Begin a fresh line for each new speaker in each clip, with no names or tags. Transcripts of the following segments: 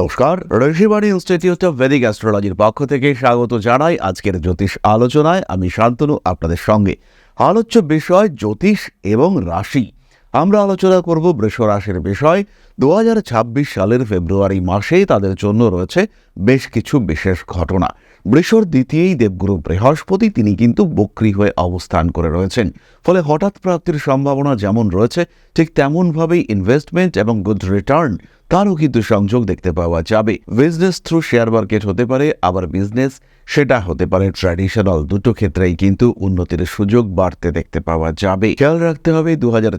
নমস্কার, Rishibani institute of Vedic অ্যাস্ট্রোলজির পক্ষ থেকে স্বাগত জানাই আজকের জ্যোতিষ আলোচনায়। আমি শান্তনু, আপনাদের সঙ্গে। আলোচ্য বিষয় জ্যোতিষ এবং রাশি। আমরা আলোচনা করব বৃষ রাশির বিষয়। দু হাজার ছাব্বিশ সালের ফেব্রুয়ারি মাসে তাদের জন্য রয়েছে বেশ কিছু বিশেষ ঘটনা। বৃষর দ্বিতীয়ই দেবগুরু বৃহস্পতি, তিনি কিন্তু বক্রী হয়ে অবস্থান করে রয়েছেন। ফলে হঠাৎ প্রাপ্তির সম্ভাবনা যেমন রয়েছে, ঠিক তেমনভাবেই ইনভেস্টমেন্ট এবং গুড রিটার্ন তারও কিন্তু সংযোগ দেখতে পাওয়া যাবে। বিজনেস থ্রু শেয়ার মার্কেট হতে পারে, আবার বিজনেস সেটা হতে পারে ট্র্যাডিশনাল দুটো ক্ষেত্রেই কিন্তু উন্নতির সুযোগ বাড়তে দেখতে পাওয়া যাবে। খেয়াল রাখতে হবে দু হাজার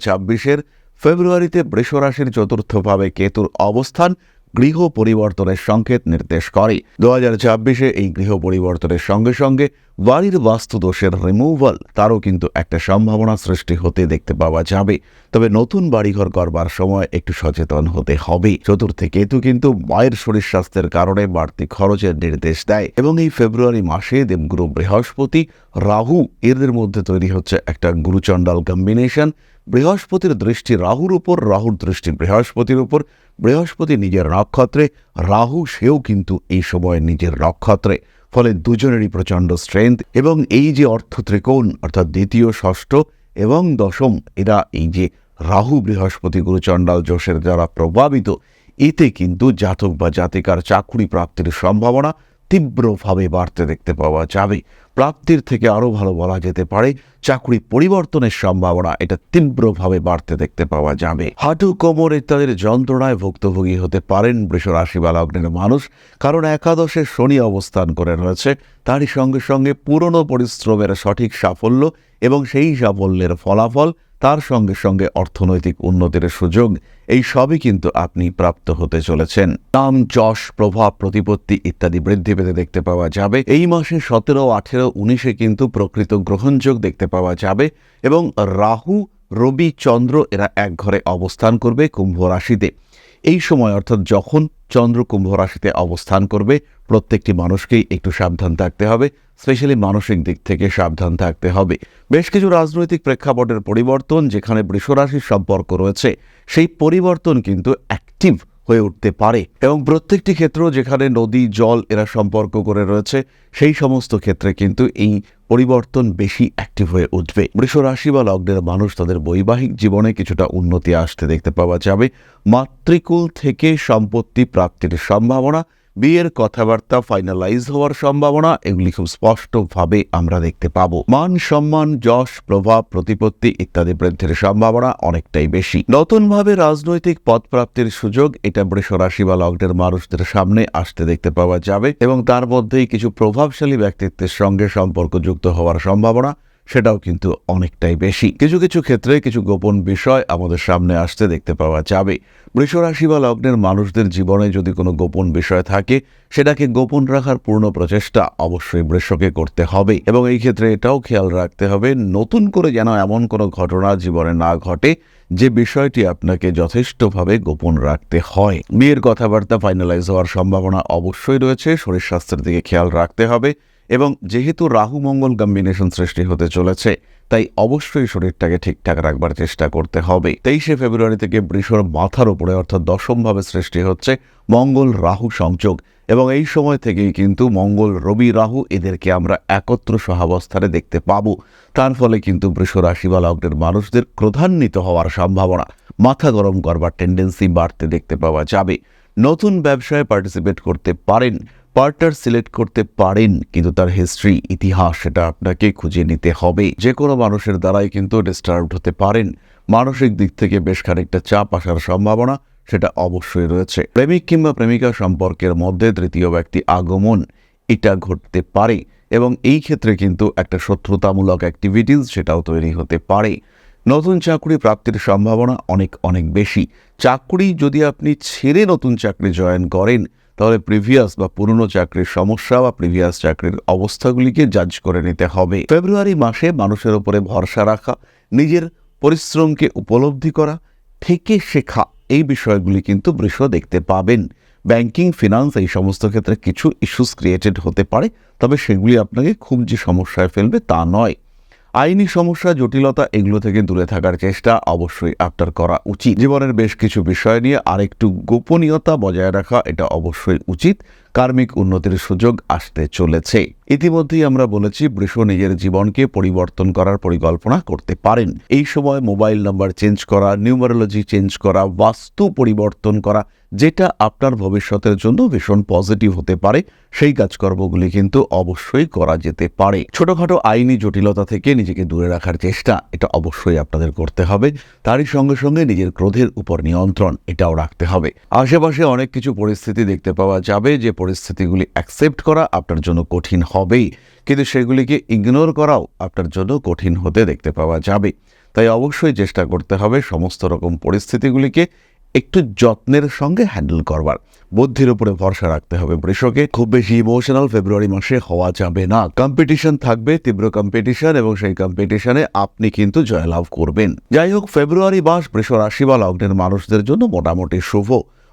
ফেব্রুয়ারিতে বৃষ রাশির চতুর্থভাবে কেতুর অবস্থান গৃহ পরিবর্তনের সংকেত নির্দেশ করে। দু হাজার ছাব্বিশে এই গৃহ পরিবর্তনের সঙ্গে সঙ্গে বাড়ির বাস্তুদোষের রিমুভাল তারও কিন্তু একটা সম্ভাবনা সৃষ্টি হতে দেখতে পাওয়া যাবে। তবে নতুন বাড়িঘর করবার সময় একটু সচেতন হতে হবে। চতুর্থে কেতু কিন্তু মায়ের শরীর স্বাস্থ্যের কারণে বাড়তি খরচের নির্দেশ দেয় এবং এই ফেব্রুয়ারি মাসে দেবগুরু বৃহস্পতি রাহু এদের মধ্যে তৈরি হচ্ছে একটা গুরুচণ্ডাল কম্বিনেশন বৃহস্পতির দৃষ্টি রাহুর উপর, রাহুর দৃষ্টি বৃহস্পতির উপর। বৃহস্পতি নিজের নক্ষত্রে, রাহু সেও কিন্তু এই সময় নিজের নক্ষত্রে। ফলে দুজনেরই প্রচণ্ড স্ট্রেংথ এবং এই যে অর্থ ত্রিকোণ, অর্থাৎ দ্বিতীয়, ষষ্ঠ এবং দশম, এরা এই যে রাহু, বৃহস্পতি, গুরুচণ্ডাল, যোশের দ্বারা প্রভাবিত, এতে কিন্তু জাতক বা জাতিকার চাকুরি প্রাপ্তির সম্ভাবনা তীব্রভাবে বাড়তে দেখতে পাওয়া যাবে। প্রাপ্তির থেকে আরও ভালো বলা যেতে পারে, চাকরি পরিবর্তনের সম্ভাবনা এটা তীব্রভাবে বাড়তে দেখতে পাওয়া যাবে। হাঁটু, কোমর ইত্যাদির যন্ত্রণায় ভুক্তভোগী হতে পারেন বৃষ রাশি বা লগ্নের মানুষ, কারণ একাদশে শনি অবস্থান করে রয়েছে। তারই সঙ্গে সঙ্গে পুরনো পরিশ্রমের সঠিক সাফল্য এবং সেই সাফল্যের ফলাফল তার সঙ্গে সঙ্গে অর্থনৈতিক উন্নতির সুযোগ, এই সবই কিন্তু আপনি প্রাপ্ত হতে চলেছেন। নাম, যশ, প্রভাব, প্রতিপত্তি ইত্যাদি বৃদ্ধি পেতে দেখতে পাওয়া যাবে। এই মাসে সতেরো, আঠেরো, উনিশে কিন্তু প্রকৃত গ্রহণযোগ দেখতে পাওয়া যাবে এবং রাহু, রবি, চন্দ্র এরা এক ঘরে অবস্থান করবে কুম্ভ রাশিতে। এই সময় অর্থাৎ যখন চন্দ্র কুম্ভ রাশিতে অবস্থান করবে, প্রত্যেকটি মানুষকেই একটু সাবধান থাকতে হবে। স্পেশালি মানসিক দিক থেকে সাবধান থাকতে হবে। বেশ কিছু রাজনৈতিক প্রেক্ষাপটের পরিবর্তন যেখানে বৃষরাশির সম্পর্ক রয়েছে, সেই পরিবর্তন কিন্তু অ্যাক্টিভ হয়ে উঠতে পারে এবং প্রত্যেকটি ক্ষেত্র যেখানে নদী, জল এরা সম্পর্ক করে রয়েছে, সেই সমস্ত ক্ষেত্রে কিন্তু এই পরিবর্তন বেশি অ্যাক্টিভ হয়ে উঠবে। বৃষ রাশি বা লগ্নের মানুষ তাদের বৈবাহিক জীবনে কিছুটা উন্নতি আসতে দেখতে পাওয়া যাবে। মাতৃকুল থেকে সম্পত্তি প্রাপ্তির সম্ভাবনা বিয়ের কথাবার্তা ফাইনালাইজ হওয়ার সম্ভাবনা, এগুলি খুব স্পষ্টভাবে আমরা দেখতে পাবো। মান সম্মান, যশ, প্রভাব, প্রতিপত্তি ইত্যাদি বৃদ্ধির সম্ভাবনা অনেকটাই বেশি। নতুনভাবে রাজনৈতিক পদ প্রাপ্তির সুযোগ, এটা বৃষ রাশি বা লগ্নের মানুষদের সামনে আসতে দেখতে পাওয়া যাবে এবং তার মধ্যেই কিছু প্রভাবশালী ব্যক্তিত্বের সঙ্গে সম্পর্কযুক্ত হওয়ার সম্ভাবনা। সেটাও কিন্তু অনেকটাই বেশি। কিছু কিছু ক্ষেত্রে কিছু গোপন বিষয় আমাদের সামনে আসতে দেখতে পাওয়া যাবে। বৃষরাশি বা লগ্নের মানুষদের জীবনে যদি কোনো গোপন বিষয় থাকে, সেটাকে গোপন রাখার পূর্ণ প্রচেষ্টা অবশ্যই বৃষকে করতে হবে এবং এই ক্ষেত্রে এটাও খেয়াল রাখতে হবে, নতুন করে যেন এমন কোনো ঘটনা জীবনে না ঘটে যে বিষয়টি আপনাকে যথেষ্টভাবে গোপন রাখতে হয়। বিয়ের কথাবার্তা ফাইনালাইজ হওয়ার সম্ভাবনা অবশ্যই রয়েছে, শরীর স্বাস্থ্যের দিকে খেয়াল রাখতে হবে। এবং যেহেতু রাহু মঙ্গল কম্বিনেশন সৃষ্টি হতে চলেছে, তাই অবশ্যই শরীরটাকে ঠিকঠাক রাখবার চেষ্টা করতে হবে। তেইশে ফেব্রুয়ারি থেকে বৃষর মাথার উপরে অর্থাৎ দশমভাবে সৃষ্টি হচ্ছে মঙ্গল রাহু সংযোগ এবং এই সময় থেকেই কিন্তু মঙ্গল রবি রাহু এদেরকে আমরা একত্র সহাবস্থানে দেখতে পাবো। তার ফলে কিন্তু বৃষ রাশি বা লগ্নের মানুষদের ক্রধান্বিত হওয়ার সম্ভাবনা, মাথা গরম করবার টেন্ডেন্সি বাড়তে দেখতে পাওয়া যাবে। নতুন ব্যবসায় পার্টিসিপেট করতে পারেন। পার্টনার সিলেক্ট করতে পারেন, কিন্তু তার হিস্ট্রি, ইতিহাস সেটা আপনাকে খুঁজে নিতে হবে। যে কোনো মানুষের দ্বারাই কিন্তু ডিস্টার্বড হতে পারেন। মানসিক দিক থেকে বেশ খানিকটা চাপ আসার সম্ভাবনা সেটা অবশ্যই রয়েছে। প্রেমিক কিংবা প্রেমিকা সম্পর্কের মধ্যে তৃতীয় ব্যক্তি আগমন, এটা ঘটতে পারে এবং এই ক্ষেত্রে কিন্তু একটা শত্রুতামূলক অ্যাক্টিভিটিস সেটাও তৈরি হতে পারে। নতুন চাকরি প্রাপ্তির সম্ভাবনা অনেক অনেক বেশি। চাকরি যদি আপনি ছেড়ে নতুন চাকরি জয়েন করেন তাহলে প্রিভিয়াস বা পুরনো চাকরির সমস্যা বা প্রিভিয়াস চাকরির অবস্থাগুলিকে জাজ করে নিতে হবে। ফেব্রুয়ারি মাসে মানুষের উপরে ভরসা রাখা, নিজের পরিশ্রমকে উপলব্ধি করা, থেকে শেখা, এই বিষয়গুলি কিন্তু বৃষ দেখতে পাবেন। ব্যাংকিং ফিনান্স এই সমস্ত ক্ষেত্রে কিছু ইস্যুস ক্রিয়েটেড হতে পারে, তবে সেগুলি আপনাকে খুব যে সমস্যায় ফেলবে তা নয়। আইনি সমস্যা, জটিলতা এগুলো থেকে দূরে থাকার চেষ্টা অবশ্যই আপনার করা উচিত। জীবনের বেশ কিছু বিষয় নিয়ে আরেকটু গোপনীয়তা বজায় রাখা এটা অবশ্যই উচিত। কার্মিক উন্নতির সুযোগ আসতে চলেছে। ইতিমধ্যেই আমরা বলেছি, বৃষ নিজের জীবনকে পরিবর্তন করার পরিকল্পনা করতে পারেন। এই সময় মোবাইল নাম্বার চেঞ্জ করা, নিউমারোলজি চেঞ্জ করা, বাস্তু পরিবর্তন করা, যেটা আপনার ভবিষ্যতের জন্য ভীষণ পজিটিভ হতে পারে। সেই কাজকর্মগুলি কিন্তু অবশ্যই করা যেতে পারে। ছোটখাটো আইনি জটিলতা থেকে নিজেকে দূরে রাখার চেষ্টা, এটা অবশ্যই আপনাদের করতে হবে। তারই সঙ্গে সঙ্গে নিজের ক্রোধের উপর নিয়ন্ত্রণ, এটাও রাখতে হবে। আশেপাশে অনেক কিছু পরিস্থিতি দেখতে পাওয়া যাবে, যে পরিস্থিতিগুলি অ্যাকসেপ্ট করা আপনার জন্য কঠিন হবেই। কিন্তু সেগুলিকে ইগনোর করাও আপনার জন্য কঠিন হতে দেখতে পাওয়া যাবে। তাই অবশ্যই চেষ্টা করতে হবে সমস্ত রকম পরিস্থিতিগুলিকে একটু যত্নের সঙ্গে হ্যান্ডেল করবার। বুদ্ধির উপরে ভরসা রাখতে হবে বৃষকে। খুব বেশি ইমোশনাল ফেব্রুয়ারি মাসে হওয়া যাবে না। কম্পিটিশন থাকবে, তীব্র কম্পিটিশন এবং সেই কম্পিটিশনে আপনি কিন্তু জয়লাভ করবেন। যাই হোক ফেব্রুয়ারি মাস বৃষ রাশি বা লগ্নের মানুষদের জন্য মোটামুটি শুভ।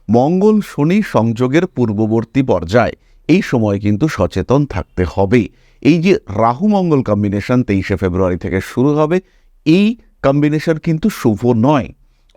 মঙ্গল শনি সংযোগের পূর্ববর্তী পর্যায়ে। এই সময় কিন্তু সচেতন থাকতে হবে। এই যে রাহু মঙ্গল কম্বিনেশন তেইশে ফেব্রুয়ারি থেকে শুরু হবে, এই কম্বিনেশন কিন্তু শুভ নয়।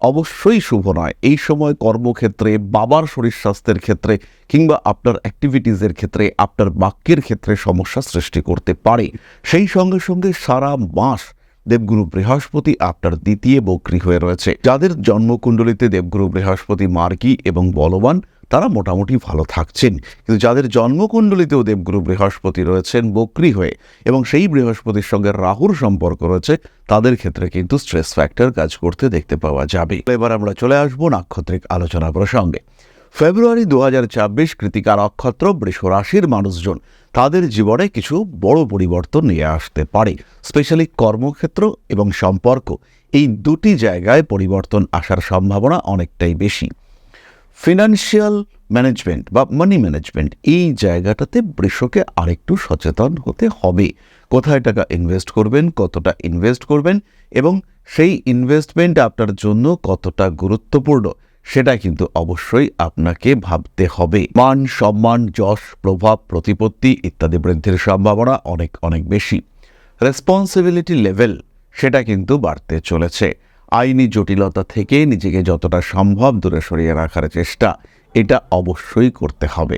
অবশ্যই শুভ নয়। এই সময় কর্মক্ষেত্রে, বাবার শরীর স্বাস্থ্যের ক্ষেত্রে কিংবা আপনার অ্যাক্টিভিটিসের ক্ষেত্রে, আপনার বাক্যের ক্ষেত্রে সমস্যা সৃষ্টি করতে পারে। সেই সঙ্গে সঙ্গে সারা মাস দেবগুরু বৃহস্পতি আপনার দ্বিতীয় বক্রী হয়ে রয়েছে। যাদের জন্মকুণ্ডলিতে দেবগুরু বৃহস্পতি মার্গী এবং বলবান, তারা মোটামুটি ভালো থাকছেন। কিন্তু যাদের জন্মকুণ্ডলিতেও দেবগুরু বৃহস্পতি রয়েছেন বক্রি হয়ে এবং সেই বৃহস্পতির সঙ্গে রাহুর সম্পর্ক রয়েছে, তাদের ক্ষেত্রে কিন্তু স্ট্রেস ফ্যাক্টর কাজ করতে দেখতে পাওয়া যাবে। এবার আমরা চলে আসব নাক্ষত্রিক আলোচনা প্রসঙ্গে ফেব্রুয়ারি দু হাজার ছাব্বিশ কৃতিকা নক্ষত্র বৃষ রাশির মানুষজন। তাদের জীবনে কিছু বড় পরিবর্তন নিয়ে আসতে পারে। স্পেশালি কর্মক্ষেত্র এবং সম্পর্ক, এই দুটি জায়গায় পরিবর্তন আসার সম্ভাবনা অনেকটাই বেশি। ফিনান্সিয়াল ম্যানেজমেন্ট বা মানি ম্যানেজমেন্ট, এই জায়গাটাতে বৃষকে আরেকটু সচেতন হতে হবে। কোথায় টাকা ইনভেস্ট করবেন, কতটা ইনভেস্ট করবেন এবং সেই ইনভেস্টমেন্ট আপনার জন্য কতটা গুরুত্বপূর্ণ সেটা কিন্তু অবশ্যই আপনাকে ভাবতে হবে। মান সম্মান, যশ, প্রভাব, প্রতিপত্তি ইত্যাদি বৃদ্ধির সম্ভাবনা অনেক অনেক বেশি। রেসপন্সিবিলিটি লেভেল সেটা কিন্তু বাড়তে চলেছে। আইনি জটিলতা থেকে নিজেকে যতটা সম্ভব দূরে সরিয়ে রাখার চেষ্টা, এটা অবশ্যই করতে হবে।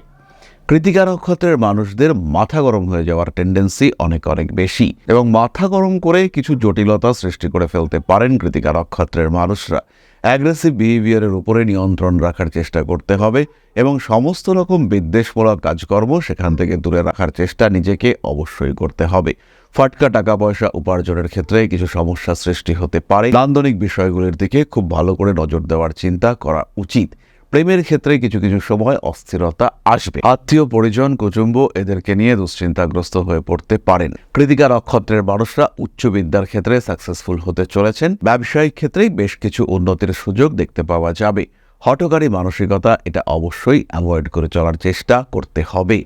কৃতিকা নক্ষত্রের মানুষদের মাথা গরম হয়ে যাওয়ার টেন্ডেন্সি অনেক অনেক বেশি এবং মাথা গরম করে কিছু জটিলতা সৃষ্টি করে ফেলতে পারেন কৃতিকা নক্ষত্রের মানুষরা। অ্যাগ্রেসিভ বিহেভিয়ারের উপরে নিয়ন্ত্রণ রাখার চেষ্টা করতে হবে এবং সমস্ত রকম বিদ্বেষমূলক কাজকর্ম সেখান থেকে দূরে রাখার চেষ্টা নিজেকে অবশ্যই করতে হবে। ফাটকা টাকা পয়সা উপার্জনের ক্ষেত্রে কিছু সমস্যা সৃষ্টি হতে পারে। নান্দনিক বিষয়গুলির দিকে খুব ভালো করে নজর দেওয়ার চিন্তা করা উচিত। প্রেমের ক্ষেত্রে কিছু কিছু সময় অস্থিরতা আসবে। আত্মীয়, পরিজন, কুটুম্ব এদেরকে নিয়ে দুশ্চিন্তাগ্রস্ত হয়ে পড়তে পারেন। কৃতিকা নক্ষত্রের মানুষরা উচ্চ বিদ্যার ক্ষেত্রে সাকসেসফুল হতে চলেছেন। ব্যবসায়িক ক্ষেত্রেই বেশ কিছু উন্নতির সুযোগ দেখতে পাওয়া যাবে। হটকারী মানসিকতা এটা অবশ্যই অ্যাভয়েড করে চলার চেষ্টা করতে হবে।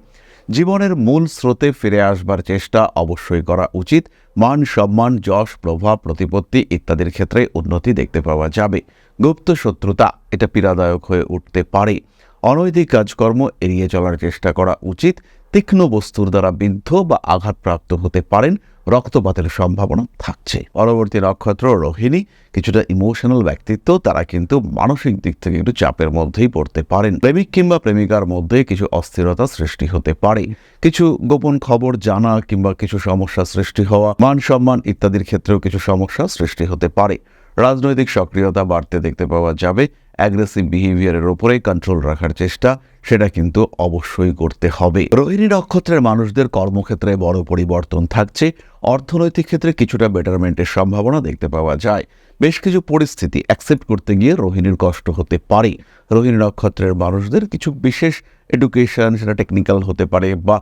জীবনের মূল স্রোতে ফিরে আসবার চেষ্টা অবশ্যই করা উচিত। মান সম্মান, যশ, প্রভাব, প্রতিপত্তি ইত্যাদির ক্ষেত্রে উন্নতি দেখতে পাওয়া যাবে। গুপ্ত শত্রুতা, এটা পীড়াদায়ক হয়ে উঠতে পারে। অনৈতিক কাজকর্ম এড়িয়ে চলার চেষ্টা করা উচিত। তীক্ষ্ণ বস্তুর দ্বারা বিদ্ধ বা আঘাতপ্রাপ্ত হতে পারেন। রক্তপাতের সম্ভাবনা থাকছে। পরবর্তী নক্ষত্র রোহিণী, কিছুটা ইমোশনাল ব্যক্তিত্ব, তারা কিন্তু মানসিক দিক থেকে একটু চাপের মধ্যেই পড়তে পারেন। প্রেমিক কিংবা প্রেমিকার মধ্যে কিছু অস্থিরতা সৃষ্টি হতে পারে। কিছু গোপন খবর জানা কিংবা কিছু সমস্যা সৃষ্টি হওয়া, মান সম্মান ইত্যাদির ক্ষেত্রেও কিছু সমস্যা সৃষ্টি হতে পারে। রাজনৈতিক সক্রিয়তা বাড়তে দেখতে পাওয়া যাবে। অ্যাগ্রেসিভ বিহেভিয়ারের ওপরে কন্ট্রোল রাখার চেষ্টা, সেটা কিন্তু অবশ্যই করতে হবে। রোহিণী নক্ষত্রের মানুষদের কর্মক্ষেত্রে বড় পরিবর্তন থাকছে। অর্থনৈতিক ক্ষেত্রে কিছুটা বেটারমেন্টের সম্ভাবনা দেখতে পাওয়া যায়। বেশ কিছু পরিস্থিতি অ্যাকসেপ্ট করতে গিয়ে রোহিণীর কষ্ট হতে পারে। রোহিণী নক্ষত্রের মানুষদের কিছু বিশেষ এডুকেশন সেটা টেকনিক্যাল হতে পারে বা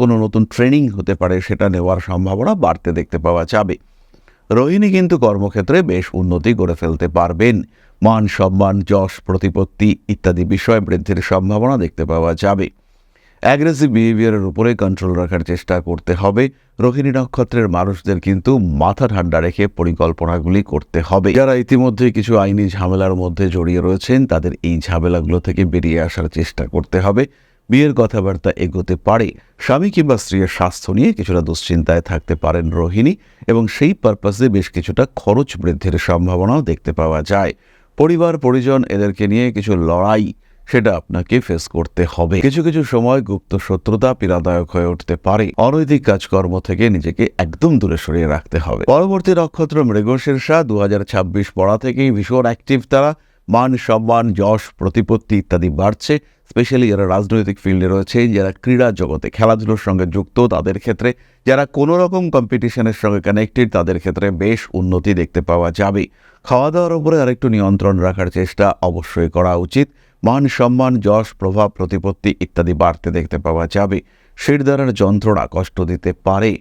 কোনো নতুন ট্রেনিং হতে পারে, সেটা নেওয়ার সম্ভাবনা বাড়তে দেখতে পাওয়া যাবে। রোহিণী কিন্তু কর্মক্ষেত্রে বেশ উন্নতি করে ফেলতে পারবেন। মান সম্মান, যশ, প্রতিপত্তি ইত্যাদি বিষয় বৃদ্ধির সম্ভাবনা দেখতে পাওয়া যাবে। অ্যাগ্রেসিভ বিহেভিয়ারের উপরে কন্ট্রোল রাখার চেষ্টা করতে হবে। রোহিণী নক্ষত্রের মানুষদের কিন্তু মাথা ঠান্ডা রেখে পরিকল্পনাগুলি করতে হবে। যারা ইতিমধ্যে কিছু আইনি ঝামেলার মধ্যে জড়িয়ে রয়েছেন, তাদের এই ঝামেলাগুলো থেকে বেরিয়ে আসার চেষ্টা করতে হবে। বিয়ের কথাবার্তা এগোতে পারে, স্বামী কিংবা স্ত্রীর স্বাস্থ্য নিয়ে কিছুটা দুশ্চিন্তায় থাকতে পারেন রোহিণী এবং সেই পারপাসে বেশ কিছুটা খরচ বৃদ্ধির সম্ভাবনাও দেখতে পাওয়া যায়। পরিবার, পরিজন এদেরকে নিয়ে কিছু লড়াই, সেটা আপনাকে ফেস করতে হবে। কিছু কিছু সময় গুপ্ত শত্রুতা পীড়াদায়ক হয়ে উঠতে পারে। অনৈতিক কাজকর্ম থেকে নিজেকে একদম দূরে সরিয়ে রাখতে হবে। পরবর্তী নক্ষত্র মৃগশীর্ষা দু হাজার পড়া থেকেই ভীষণ অ্যাক্টিভ তারা মান সম্মান যশ, প্রতিপত্তি ইত্যাদি বাড়ছে। স্পেশালি যারা রাজনৈতিক ফিল্ডে রয়েছে, যারা ক্রীড়া জগতে খেলাধুলোর সঙ্গে যুক্ত, তাদের ক্ষেত্রে যারা কোনো রকম কম্পিটিশনের সঙ্গে কানেক্টেড তাদের ক্ষেত্রে বেশ উন্নতি দেখতে পাওয়া যাবে। খাওয়া দাওয়ার উপরে আরেকটু নিয়ন্ত্রণ রাখার চেষ্টা অবশ্যই করা উচিত। মান সম্মান, যশ, প্রভাব, প্রতিপত্তি ইত্যাদি বাড়তে দেখতে পাওয়া যাবে। শিরদারের যন্ত্রণা কষ্ট দিতে পারে।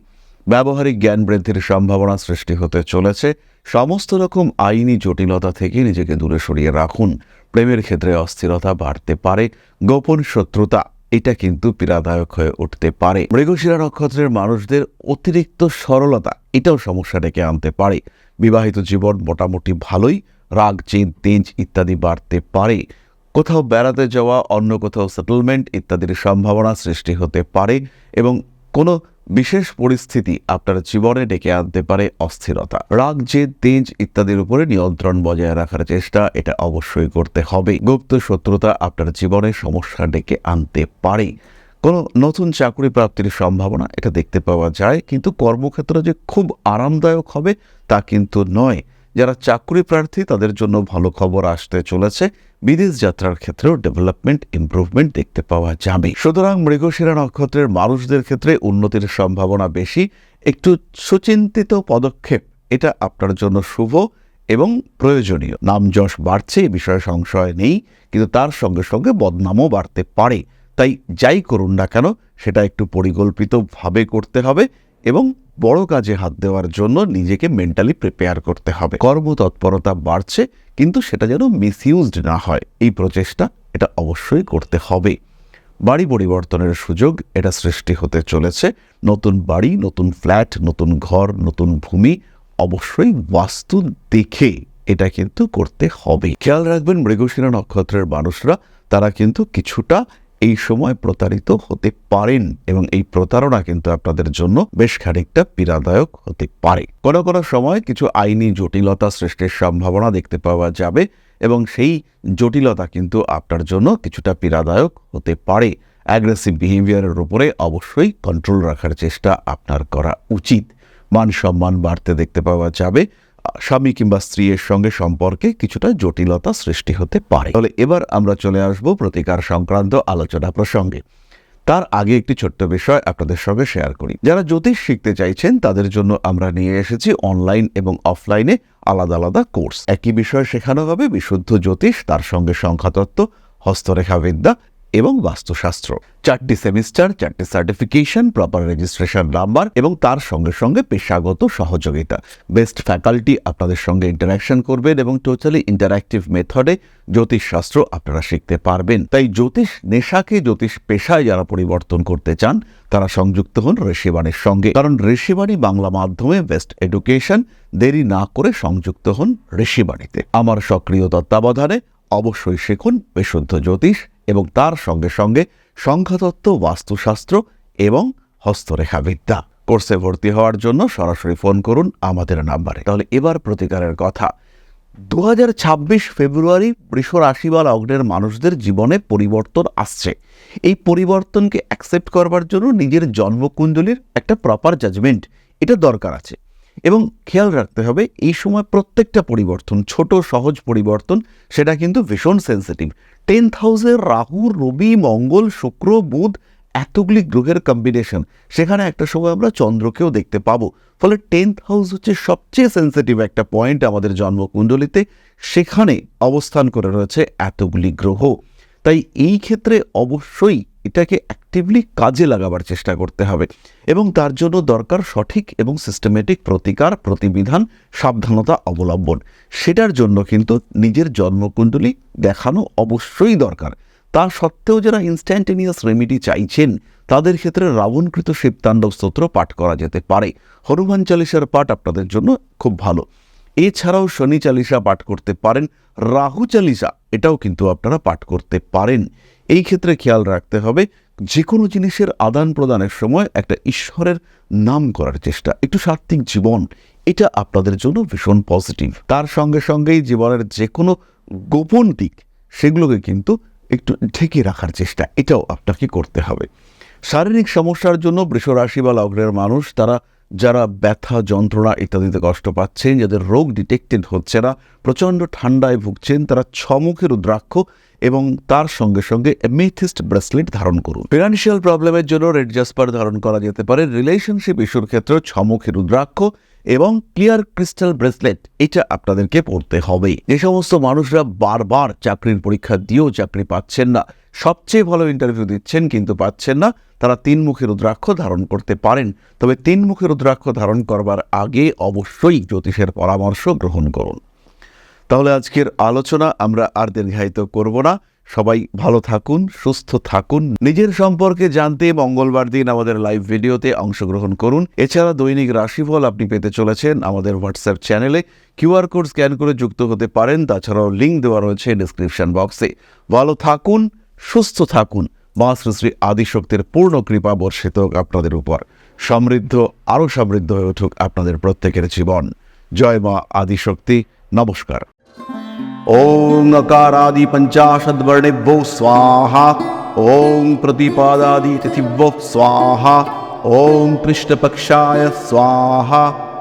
ব্যবহারিক জ্ঞান বৃদ্ধির সম্ভাবনা সৃষ্টি হতে চলেছে। সমস্ত রকম আইনি জটিলতা থেকে নিজেকে দূরে সরিয়ে রাখুন। প্রেমের ক্ষেত্রে অস্থিরতা বাড়তে পারে, গোপন শত্রুতা, এটা কিন্তু পীড়াদায়ক হয়ে উঠতে পারে। মৃগশিরা নক্ষত্রের মানুষদের অতিরিক্ত সরলতা, এটাও সমস্যা ডেকে আনতে পারে। বিবাহিত জীবন মোটামুটি ভালোই, রাগ, চেন, তেজ ইত্যাদি বাড়তে পারে। কোথাও বেড়াতে যাওয়া, অন্য কোথাও সেটেলমেন্ট ইত্যাদির সম্ভাবনা সৃষ্টি হতে পারে এবং কোনো বিশেষ পরিস্থিতি আপনার জীবনে ডেকে আনতে পারে অস্থিরতা। রাগ যে তেজ ইত্যাদির উপরে নিয়ন্ত্রণ বজায় রাখার চেষ্টা এটা অবশ্যই করতে হবে। গুপ্ত শত্রুতা আপনার জীবনে সমস্যা ডেকে আনতে পারে। কোনো নতুন চাকরি প্রাপ্তির সম্ভাবনা এটা দেখতে পাওয়া যায়, কিন্তু কর্মক্ষেত্র যে খুব আরামদায়ক হবে তা কিন্তু নয়। যারা চাকরি প্রার্থী, তাদের জন্য ভালো খবর আসতে চলেছে। বিদেশ যাত্রার ক্ষেত্রেও ডেভেলপমেন্ট ইমপ্রুভমেন্ট দেখতে পাওয়া যাবে। সুতরাং মৃগশিরা নক্ষত্রের মানুষদের ক্ষেত্রে উন্নতির সম্ভাবনা বেশি। একটু সুচিন্তিত পদক্ষেপ, এটা আপনার জন্য শুভ এবং প্রয়োজনীয়। নাম যশ বাড়ছে, এ বিষয়ে সংশয় নেই, কিন্তু তার সঙ্গে সঙ্গে বদনামও বাড়তে পারে। তাই যাই করুন না কেন, সেটা একটু পরিকল্পিতভাবে করতে হবে এবং বড় কাজে হাত দেওয়ার জন্য নিজেকে মেন্টালি প্রিপেয়ার করতে হবে। কর্মতৎপরতা বাড়ছে, কিন্তু সেটা যেন মিসইউজড না হয়। এই প্রচেষ্টা এটা অবশ্যই করতে হবে। বাড়ি পরিবর্তনের সুযোগ এটা সৃষ্টি হতে চলেছে। নতুন বাড়ি, নতুন ফ্ল্যাট নতুন ঘর, নতুন ভূমি, অবশ্যই বাস্তু দেখে এটা কিন্তু করতে হবে। খেয়াল রাখবেন, মৃগশিরা নক্ষত্রের মানুষরা, তারা কিন্তু কিছুটা এই সময় প্রতারিত হতে পারেন এবং এই প্রতারণা কিন্তু আপনাদের জন্য বেশ খানিকটা পীড়াদায়ক হতে পারে। কোনো কোনো সময় কিছু আইনি জটিলতা সৃষ্টির সম্ভাবনা দেখতে পাওয়া যাবে এবং সেই জটিলতা কিন্তু আপনার জন্য কিছুটা পীড়াদায়ক হতে পারে। অ্যাগ্রেসিভ বিহেভিয়ারের উপরে অবশ্যই কন্ট্রোল রাখার চেষ্টা আপনার করা উচিত। মান সম্মান বাড়তে দেখতে পাওয়া যাবে। স্বামী কিংবা স্ত্রীর সঙ্গে সম্পর্কে কিছুটা জটিলতা সৃষ্টি হতে পারে। তাহলে এবার আমরা চলে আসব প্রতিকার সংক্রান্ত আলোচনা প্রসঙ্গে। তার আগে একটি ছোট্ট বিষয় আপনাদের সঙ্গে শেয়ার করি। যারা জ্যোতিষ শিখতে চাইছেন, তাদের জন্য আমরা নিয়ে এসেছি অনলাইন এবং অফলাইনে আলাদা আলাদা কোর্স একই বিষয় শেখানো হবে বিশুদ্ধ জ্যোতিষ, তার সঙ্গে সংখ্যাতত্ত্ব, হস্তরেখাবিদ্যা এবং বাস্তুশাস্ত্র। চারটি সেমিস্টার, চারটি সার্টিফিকেশন প্রপার রেজিস্ট্রেশন নাম্বার এবং তার সঙ্গে সঙ্গে পেশাগত সহযোগিতা। বেস্ট ফ্যাকাল্টি আপনাদের সঙ্গে ইন্টারাকশন করবেন এবং টোটালি ইন্টারাক্টিভ মেথডে জ্যোতিষশাস্ত্র আপনারা শিখতে পারবেন। তাই জ্যোতিষ নেশাকে জ্যোতিষ পেশায় যারা পরিবর্তন করতে চান, তারা সংযুক্ত হন ঋষিবাণীর সঙ্গে। কারণ ঋষিবাণী বাংলা মাধ্যমে বেস্ট এডুকেশন দেরি না করে সংযুক্ত হন ঋষিবাণীতে। আমার সক্রিয় তত্ত্বাবধানে অবশ্যই শিখুন বিশুদ্ধ জ্যোতিষ। এবং তার সঙ্গে সঙ্গে সংখ্যাতত্ত্ব, বাস্তুশাস্ত্র এবং হস্তরেখাবিদ্যা। কোর্সে ভর্তি হওয়ার জন্য সরাসরি ফোন করুন আমাদের নাম্বারে। তাহলে এবার প্রতিকারের কথা। দু হাজার ছাব্বিশ ফেব্রুয়ারি বৃষ রাশি বা লগ্নের মানুষদের জীবনে পরিবর্তন আসছে। এই পরিবর্তনকে অ্যাকসেপ্ট করবার জন্য নিজের জন্মকুণ্ডলীর একটা প্রপার জাজমেন্ট এটা দরকার আছে। এবং খেয়াল রাখতে হবে, এই সময় প্রত্যেকটা পরিবর্তন, ছোট সহজ পরিবর্তন, সেটা কিন্তু ভীষণ সেন্সিটিভ টেন্থ হাউসের রাহু, রবি, মঙ্গল, শুক্র, বুধ এতগুলি গ্রহের কম্বিনেশন সেখানে একটা সময় আমরা চন্দ্রকেও দেখতে পাবো। ফলে টেন্থ হাউস হচ্ছে সবচেয়ে সেন্সিটিভ একটা পয়েন্ট আমাদের জন্মকুণ্ডলিতে। সেখানে অবস্থান করে রয়েছে এতগুলি গ্রহ। তাই এই ক্ষেত্রে অবশ্যই এটাকে অ্যাক্টিভলি কাজে লাগাবার চেষ্টা করতে হবে এবং তার জন্য দরকার সঠিক এবং সিস্টেমেটিক প্রতিকার, প্রতিবিধান, সাবধানতা অবলম্বন। সেটার জন্য কিন্তু নিজের জন্মকুণ্ডলী দেখানো অবশ্যই দরকার। তা সত্ত্বেও যারা ইনস্ট্যান্টেনিয়াস রেমিডি চাইছেন, তাদের ক্ষেত্রে রাবণকৃত শিবতাণ্ডব স্তোত্র পাঠ করা যেতে পারে। হনুমান চালিসার পাঠ আপনাদের জন্য খুব ভালো। এছাড়াও শনি চালিসা পাঠ করতে পারেন, রাহু চালিসা, এটাও কিন্তু আপনারা পাঠ করতে পারেন। এই ক্ষেত্রে খেয়াল রাখতে হবে যে কোনো জিনিসের আদান প্রদানের সময় একটা ঈশ্বরের নাম করার চেষ্টা, একটু সাত্ত্বিক জীবন, এটা আপনাদের জন্য ভীষণ পজিটিভ তার সঙ্গে সঙ্গেই জীবনের যে কোনো গোপন দিক, সেগুলোকে কিন্তু একটু ঢেকে রাখার চেষ্টা, এটাও আপনাকে করতে হবে। শারীরিক সমস্যার জন্য বৃষরাশি বা লগ্নের মানুষ, তারা যারা ব্যথা, যন্ত্রণা ইত্যাদিতে কষ্ট পাচ্ছেন, যাদের রোগ ডিটেক্টেড হচ্ছে না, প্রচণ্ড ঠান্ডায় ভুগছেন, তারা ছমুখের রুদ্রাক্ষ এবং তার সঙ্গে সঙ্গে মেথিস্ট ব্রেসলেট ধারণ করুন। ফিনান্সিয়াল প্রবলেমের জন্য রেড জাসপার ধারণ করা যেতে পারে। রিলেশনশিপ ইস্যুর ক্ষেত্রে ছমুখের রুদ্রাক্ষ এবং ক্লিয়ার ক্রিস্টাল ব্রেসলেট এটা আপনাদেরকে পড়তে হবে। যে সমস্ত মানুষরা বারবার চাকরির পরীক্ষা দিয়েও চাকরি পাচ্ছেন না সবচেয়ে ভালো ইন্টারভিউ দিচ্ছেন কিন্তু পাচ্ছেন না। তারা তিন মুখের রুদ্রাক্ষ ধারণ করতে পারেন। তবে তিন মুখের রুদ্রাক্ষ ধারণ করবার আগে অবশ্যই জ্যোতিষের পরামর্শ গ্রহণ করুন। তাহলে আজকের আলোচনা আমরা আর দীর্ঘায়িত করব না। সবাই ভালো থাকুন, সুস্থ থাকুন। নিজের সম্পর্কে জানতে মঙ্গলবার দিন আমাদের লাইভ ভিডিওতে অংশগ্রহণ করুন। এছাড়া দৈনিক রাশিফল আপনি পেতে চলেছেন আমাদের হোয়াটসঅ্যাপ চ্যানেলে কিউআর কোড স্ক্যান করে যুক্ত হতে পারেন। তাছাড়াও লিঙ্ক দেওয়া রয়েছে ডিসক্রিপশন বক্সে ভালো থাকুন সুস্থ থাকুন মা শ্রী শ্রী আদিশক্তির পূর্ণ কৃপা বর্ষিত হোক আপনাদের উপর সমৃদ্ধ আরও সমৃদ্ধ হয়ে উঠুক আপনাদের প্রত্যেকের জীবন জয় মা আদিশক্তি নমস্কার ॐ अकारादि पञ्चाशद्वर्णेभ्यो स्वाहा ॐ प्रतिपादादि तिथिभ्यो स्वाहा ॐ कृष्णपक्षाय स्वाहा